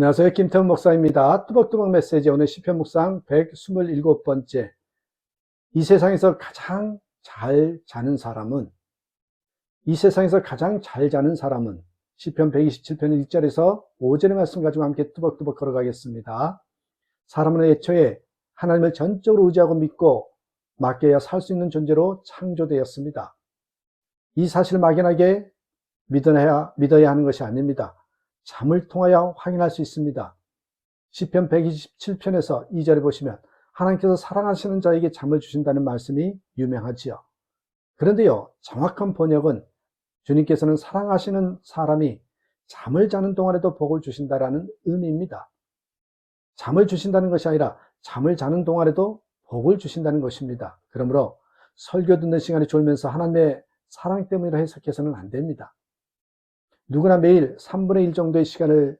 안녕하세요. 김태훈 목사입니다. 뚜벅뚜벅 메시지 오늘 시편 묵상 127번째. 이 세상에서 가장 잘 자는 사람은 이 세상에서 가장 잘 자는 사람은 시편 127편 1절에서 5절의 말씀 가지고 함께 뚜벅뚜벅 걸어가겠습니다. 사람은 애초에 하나님을 전적으로 의지하고 믿고 맡겨야 살 수 있는 존재로 창조되었습니다. 이 사실을 막연하게 믿어야, 믿어야 하는 것이 아닙니다. 잠을 통하여 확인할 수 있습니다. 시편 127편에서 2절에 보시면 하나님께서 사랑하시는 자에게 잠을 주신다는 말씀이 유명하지요. 그런데요, 정확한 번역은 주님께서는 사랑하시는 사람이 잠을 자는 동안에도 복을 주신다라는 의미입니다. 잠을 주신다는 것이 아니라 잠을 자는 동안에도 복을 주신다는 것입니다. 그러므로 설교 듣는 시간에 졸면서 하나님의 사랑 때문이라 해석해서는 안 됩니다. 누구나 매일 3분의 1 정도의 시간을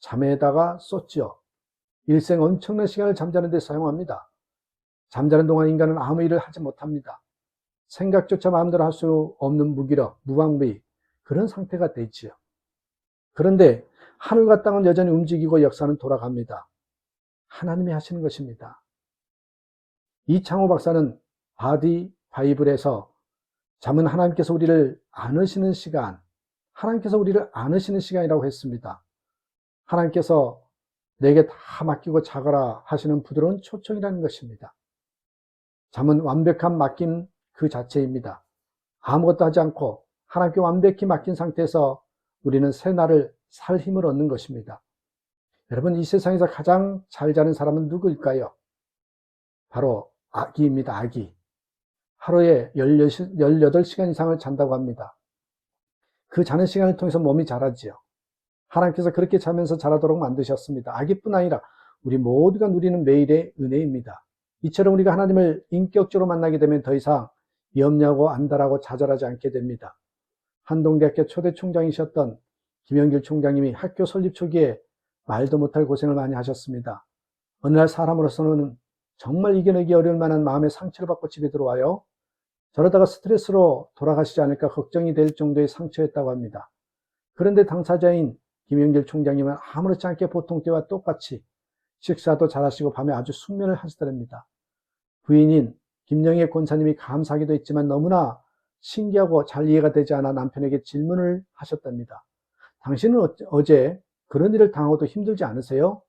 잠에다가 쏟지요. 일생 엄청난 시간을 잠자는 데 사용합니다. 잠자는 동안 인간은 아무 일을 하지 못합니다. 생각조차 마음대로 할 수 없는 무기력, 무방비 그런 상태가 되지요. 그런데 하늘과 땅은 여전히 움직이고 역사는 돌아갑니다. 하나님이 하시는 것입니다. 이창호 박사는 바디 바이블에서 잠은 하나님께서 우리를 안으시는 시간, 하나님께서 우리를 안으시는 시간이라고 했습니다. 하나님께서 내게 다 맡기고 자거라 하시는 부드러운 초청이라는 것입니다. 잠은 완벽한 맡긴 그 자체입니다. 아무것도 하지 않고 하나님께 완벽히 맡긴 상태에서 우리는 새 날을 살 힘을 얻는 것입니다. 여러분, 이 세상에서 가장 잘 자는 사람은 누구일까요? 바로 아기입니다, 아기. 하루에 18시간 이상을 잔다고 합니다. 그 자는 시간을 통해서 몸이 자라지요. 하나님께서 그렇게 자면서 자라도록 만드셨습니다. 아기뿐 아니라 우리 모두가 누리는 매일의 은혜입니다. 이처럼 우리가 하나님을 인격적으로 만나게 되면 더 이상 염려하고 안달하고 좌절하지 않게 됩니다. 한동대학교 초대 총장이셨던 김영길 총장님이 학교 설립 초기에 말도 못할 고생을 많이 하셨습니다. 어느 날 사람으로서는 정말 이겨내기 어려울 만한 마음의 상처를 받고 집에 들어와요. 저러다가 스트레스로 돌아가시지 않을까 걱정이 될 정도의 상처였다고 합니다. 그런데 당사자인 김영길 총장님은 아무렇지 않게 보통 때와 똑같이 식사도 잘하시고 밤에 아주 숙면을 하시더랍니다. 부인인 김영애 권사님이 감사하기도 했지만 너무나 신기하고 잘 이해가 되지 않아 남편에게 질문을 하셨답니다. 당신은 어제 그런 일을 당하고도 힘들지 않으세요?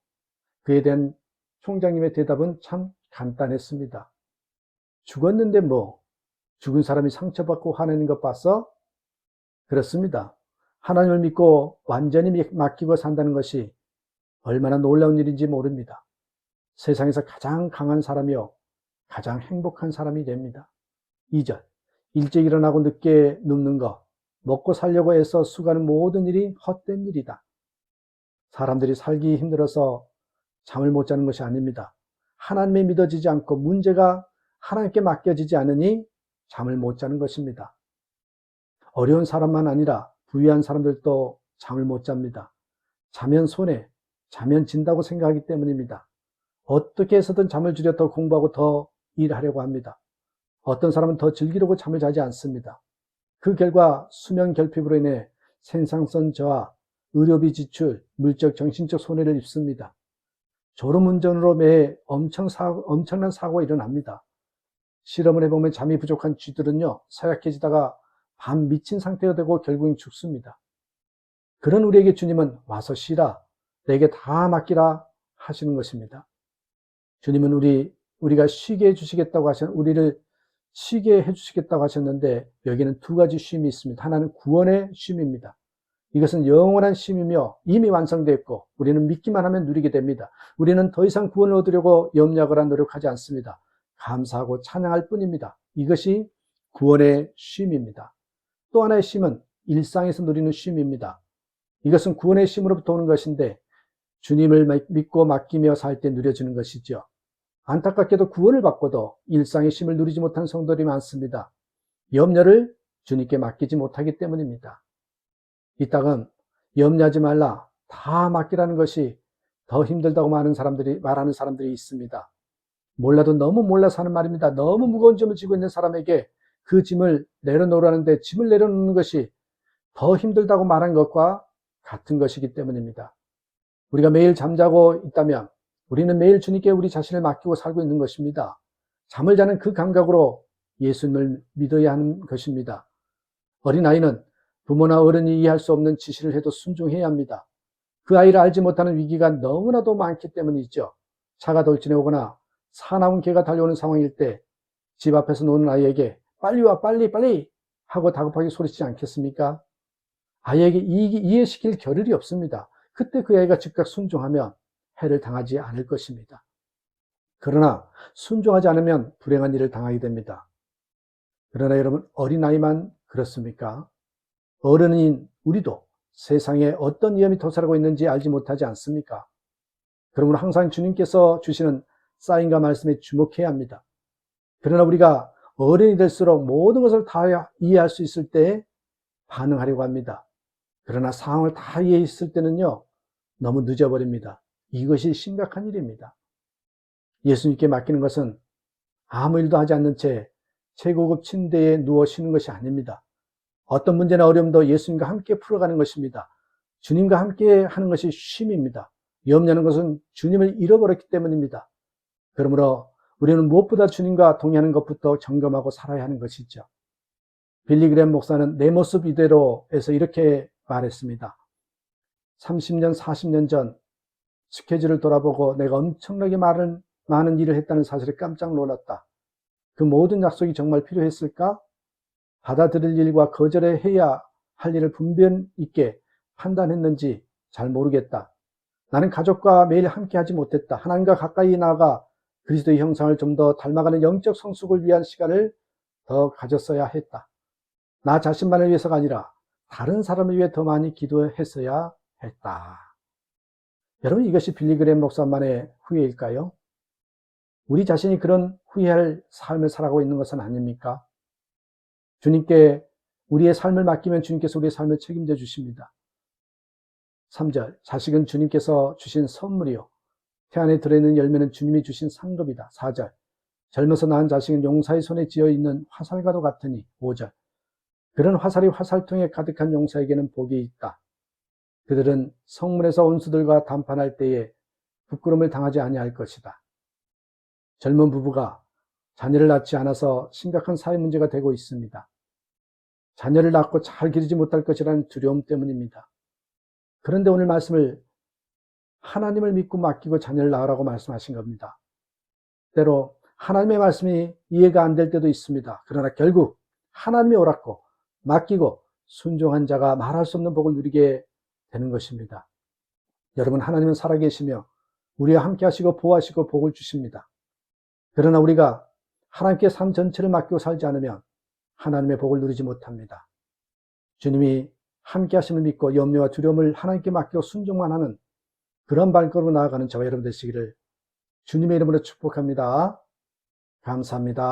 그에 대한 총장님의 대답은 참 간단했습니다. 죽었는데 뭐 죽은 사람이 상처받고 화내는 것 봤어? 그렇습니다. 하나님을 믿고 완전히 맡기고 산다는 것이 얼마나 놀라운 일인지 모릅니다. 세상에서 가장 강한 사람이요. 가장 행복한 사람이 됩니다. 2절. 일찍 일어나고 늦게 눕는 것, 먹고 살려고 해서 수가는 모든 일이 헛된 일이다. 사람들이 살기 힘들어서 잠을 못 자는 것이 아닙니다. 하나님이 믿어지지 않고 문제가 하나님께 맡겨지지 않으니 잠을 못 자는 것입니다. 어려운 사람만 아니라 부유한 사람들도 잠을 못 잡니다. 자면 손해, 자면 진다고 생각하기 때문입니다. 어떻게 해서든 잠을 줄여 더 공부하고 더 일하려고 합니다. 어떤 사람은 더 즐기려고 잠을 자지 않습니다. 그 결과 수면 결핍으로 인해 생산성 저하, 의료비 지출, 물적, 정신적 손해를 입습니다. 졸음 운전으로 매해 엄청 사고, 엄청난 사고가 일어납니다. 실험을 해보면 잠이 부족한 쥐들은요, 사약해지다가 밤 미친 상태가 되고 결국엔 죽습니다. 그런 우리에게 주님은 와서 쉬라, 내게 다 맡기라 하시는 것입니다. 주님은 우리, 우리가 쉬게 해주시겠다고 하셨, 우리를 쉬게 해주시겠다고 하셨는데, 여기는 두 가지 쉼이 있습니다. 하나는 구원의 쉼입니다. 이것은 영원한 쉼이며 이미 완성되었고, 우리는 믿기만 하면 누리게 됩니다. 우리는 더 이상 구원을 얻으려고 염려하거나 노력하지 않습니다. 감사하고 찬양할 뿐입니다. 이것이 구원의 쉼입니다. 또 하나의 쉼은 일상에서 누리는 쉼입니다. 이것은 구원의 쉼으로부터 오는 것인데 주님을 믿고 맡기며 살 때 누려지는 것이죠. 안타깝게도 구원을 받고도 일상의 쉼을 누리지 못한 성도들이 많습니다. 염려를 주님께 맡기지 못하기 때문입니다. 이 땅은 염려하지 말라, 다 맡기라는 것이 더 힘들다고 말하는 사람들이, 말하는 사람들이 있습니다. 몰라도 너무 몰라서 하는 말입니다. 너무 무거운 짐을 지고 있는 사람에게 그 짐을 내려놓으라는데 짐을 내려놓는 것이 더 힘들다고 말한 것과 같은 것이기 때문입니다. 우리가 매일 잠자고 있다면 우리는 매일 주님께 우리 자신을 맡기고 살고 있는 것입니다. 잠을 자는 그 감각으로 예수님을 믿어야 하는 것입니다. 어린아이는 부모나 어른이 이해할 수 없는 지시를 해도 순종해야 합니다. 그 아이를 알지 못하는 위기가 너무나도 많기 때문이죠. 차가 돌진해 오거나 사나운 개가 달려오는 상황일 때 집 앞에서 노는 아이에게 빨리 와 빨리 빨리 하고 다급하게 소리치지 않겠습니까? 아이에게 이해시킬 겨를이 없습니다. 그때 그 아이가 즉각 순종하면 해를 당하지 않을 것입니다. 그러나 순종하지 않으면 불행한 일을 당하게 됩니다. 그러나 여러분 어린아이만 그렇습니까? 어른인 우리도 세상에 어떤 위험이 도사하고 있는지 알지 못하지 않습니까? 그러므로 항상 주님께서 주시는 사인과 말씀에 주목해야 합니다. 그러나 우리가 어른이 될수록 모든 것을 다 이해할 수 있을 때 반응하려고 합니다. 그러나 상황을 다 이해했을 때는요, 너무 늦어버립니다. 이것이 심각한 일입니다. 예수님께 맡기는 것은 아무 일도 하지 않는 채 최고급 침대에 누워 쉬는 것이 아닙니다. 어떤 문제나 어려움도 예수님과 함께 풀어가는 것입니다. 주님과 함께 하는 것이 쉼입니다. 염려하는 것은 주님을 잃어버렸기 때문입니다. 그러므로 우리는 무엇보다 주님과 동의하는 것부터 점검하고 살아야 하는 것이죠. 빌리그램 목사는 내 모습 이대로에서 이렇게 말했습니다. 30년, 40년 전 스케줄을 돌아보고 내가 엄청나게 많은, 많은 일을 했다는 사실에 깜짝 놀랐다. 그 모든 약속이 정말 필요했을까? 받아들일 일과 거절해야 할 일을 분별 있게 판단했는지 잘 모르겠다. 나는 가족과 매일 함께 하지 못했다. 하나님과 가까이 나아가 그리스도의 형상을 좀 더 닮아가는 영적 성숙을 위한 시간을 더 가졌어야 했다. 나 자신만을 위해서가 아니라 다른 사람을 위해 더 많이 기도했어야 했다. 여러분 이것이 빌리그램 목사만의 후회일까요? 우리 자신이 그런 후회할 삶을 살아가고 있는 것은 아닙니까? 주님께 우리의 삶을 맡기면 주님께서 우리의 삶을 책임져 주십니다. 3절 자식은 주님께서 주신 선물이요 태안에 들어있는 열매는 주님이 주신 상급이다. 4절. 젊어서 낳은 자식은 용사의 손에 쥐어 있는 화살과도 같으니 5절. 그런 화살이 화살통에 가득한 용사에게는 복이 있다. 그들은 성문에서 온수들과 담판할 때에 부끄러움을 당하지 아니할 것이다. 젊은 부부가 자녀를 낳지 않아서 심각한 사회 문제가 되고 있습니다. 자녀를 낳고 잘 기르지 못할 것이라는 두려움 때문입니다. 그런데 오늘 말씀을 하나님을 믿고 맡기고 자녀를 낳으라고 말씀하신 겁니다. 때로 하나님의 말씀이 이해가 안 될 때도 있습니다. 그러나 결국 하나님이 옳았고 맡기고 순종한 자가 말할 수 없는 복을 누리게 되는 것입니다. 여러분 하나님은 살아계시며 우리와 함께 하시고 보호하시고 복을 주십니다. 그러나 우리가 하나님께 삶 전체를 맡기고 살지 않으면 하나님의 복을 누리지 못합니다. 주님이 함께 하심을 믿고 염려와 두려움을 하나님께 맡기고 순종만 하는 그런 발걸음으로 나아가는 저와 여러분 되시기를 주님의 이름으로 축복합니다. 감사합니다.